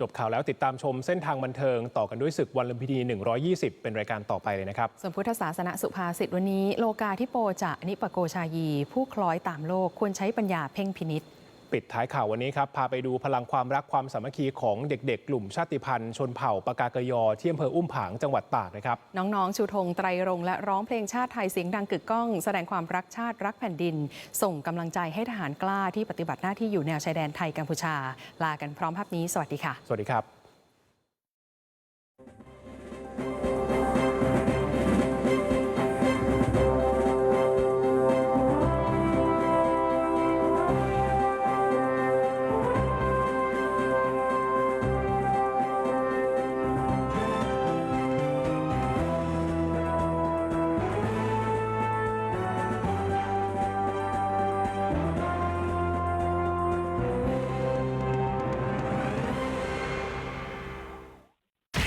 จบข่าวแล้วติดตามชมเส้นทางบันเทิงต่อกันด้วยศึกวันลุมพินี 120 เป็นรายการต่อไปเลยนะครับส่วนพุทธศาสนสุภาษิตวันนี้ โลกาธิโปจะนิปโกชายี ผู้คล้อยตามโลกควรใช้ปัญญาเพ่งพินิษ ปิดท้ายข่าววันนี้ครับ พาไปดูพลังความรักความสามัคคีของเด็กๆ กลุ่มชาติพันธุ์ ชนเผ่าปากากยอ ที่อำเภออุ้มผางจังหวัดตากนะครับ น้อง ๆ ชูธงไตรรงค์และร้องเพลงชาติไทยเสียงดังกึกก้อง แสดงความรักชาติรักแผ่นดิน ส่งกำลังใจให้ทหารกล้าที่ปฏิบัติหน้าที่อยู่แนวชายแดนไทยกัมพูชา ลากันพร้อมภาพนี้ สวัสดีค่ะ สวัสดีครับ